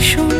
শুন